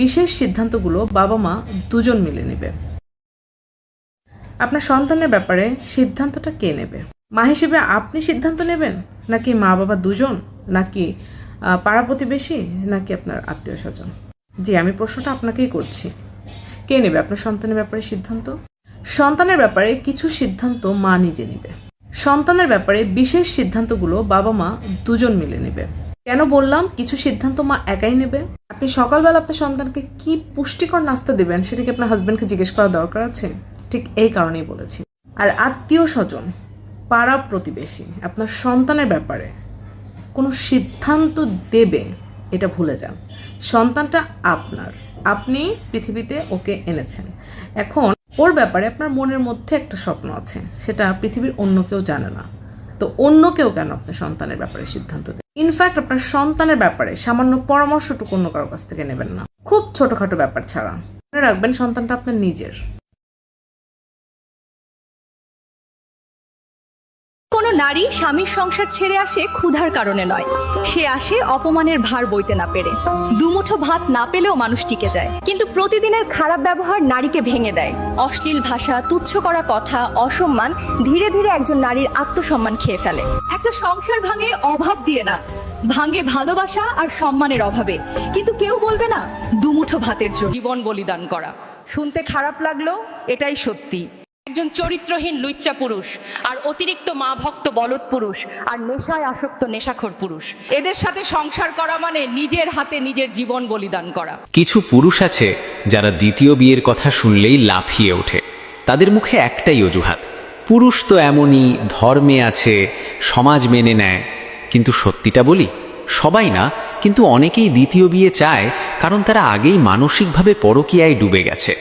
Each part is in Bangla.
বিশেষ সিদ্ধান্তগুলো বাবা মা দুজন মিলে নেবে। আপনার সন্তানের ব্যাপারে সিদ্ধান্তটা কে নেবে? মা হিসেবে আপনি সিদ্ধান্ত নেবেন? নাকি মা বাবা দুজন? নাকি পাড়া প্রতিবেশী? নাকি আপনার আত্মীয় স্বজন? জি, আমি প্রশ্নটা আপনাকেই করছি। কে নেবে আপনার সন্তানের ব্যাপারে সিদ্ধান্ত? সন্তানের ব্যাপারে কিছু সিদ্ধান্ত মা নিজে নেবে। সন্তানের ব্যাপারে বিশেষ সিদ্ধান্তগুলো বাবা মা দুজন মিলে নেবে। কেন বললাম, কিছু সিদ্ধান্ত মা একাই নেবে? আপনি সকালবেলা আপনার সন্তানকে কি পুষ্টিকর নাস্তা দেবেন সেটা কি আপনার হাজব্যান্ডকে জিজ্ঞেস করা দরকার আছে? ঠিক এই কারণেই বলেছি। আর আত্মীয় স্বজন, পাড়া প্রতিবেশী, আপনার সন্তানের ব্যাপারে কোনো সিদ্ধান্ত দেবে, এটা ভুলে যান। সন্তানটা আপনার। আপনি পৃথিবীতে ওকে এনেছেন। এখন ওর ব্যাপারে আপনার মনের মধ্যে একটা স্বপ্ন আছে, সেটা পৃথিবীর অন্য কেউ জানে না। তো অন্য কেউ কেন আপনার সন্তানের ব্যাপারে সিদ্ধান্ত দেয়? ইনফ্যাক্ট আপনার সন্তানের ব্যাপারে সামান্য পরামর্শটুকু অন্য কারোর কাছ থেকে নেবেন না। খুব ছোটখাটো ব্যাপার ছাড়া। মনে রাখবেন, সন্তানটা আপনার নিজের। কোনো নারী স্বামীর সংসার ছেড়ে আসে ক্ষুধার কারণে নয়। সে আসে অপমানের ভার বইতে না পেরে। দুমুঠো ভাত না পেলেও মানুষ টিকে যায়। কিন্তু প্রতিদিনের খারাপ ব্যবহার নারীকে ভেঙে দেয়। অশ্লীল ভাষা, তুচ্ছ করা কথা, অসম্মান ধীরে ধীরে একজন নারীর আত্মসম্মান খেয়ে ফেলে। একটা সংসার ভাঙে অভাব দিয়ে না। ভাঙে ভালোবাসা আর সম্মানের অভাবে। কিন্তু কেউ বলবে না, দুমুঠো ভাতের জন্য। জীবন বলিদান করা। শুনতে খারাপ লাগল, এটাই সত্যি। একজন চরিত্রহীন লুচ্চা পুরুষ, আর অতিরিক্ত মা ভক্ত বলদ পুরুষ, আর নেশায় আসক্ত নেশাখোর পুরুষ। এদের সাথে সংসার করা মানে নিজের হাতে নিজের জীবন বলিদান করা। কিছু পুরুষ আছে যারা দ্বিতীয় বিয়ের কথা শুনলেই লাফিয়ে ওঠে। তাদের মুখে একটাই অজুহাত, পুরুষ তো এমনই ধর্মে আছে, সমাজ মেনে নেয়। কিন্তু সত্যিটা বলি, সবাই না, কিন্তু অনেকেই দ্বিতীয় বিয়ে চায় কারণ তারা আগেই মানসিকভাবে পরকীয়ায় ডুবে গেছে।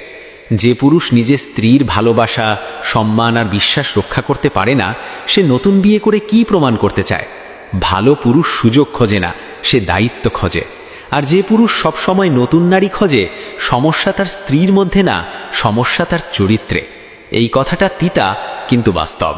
যে পুরুষ নিজের স্ত্রীর ভালোবাসা, সম্মান আর বিশ্বাস রক্ষা করতে পারে না, সে নতুন বিয়ে করে কি প্রমাণ করতে চায়? ভালো পুরুষ সুযোগ খোঁজে না, সে দায়িত্ব খোঁজে। আর যে পুরুষ সবসময় নতুন নারী খোঁজে, সমস্যা তার স্ত্রীর মধ্যে না, সমস্যা তার চরিত্রে। এই কথাটা তিতা, কিন্তু বাস্তব।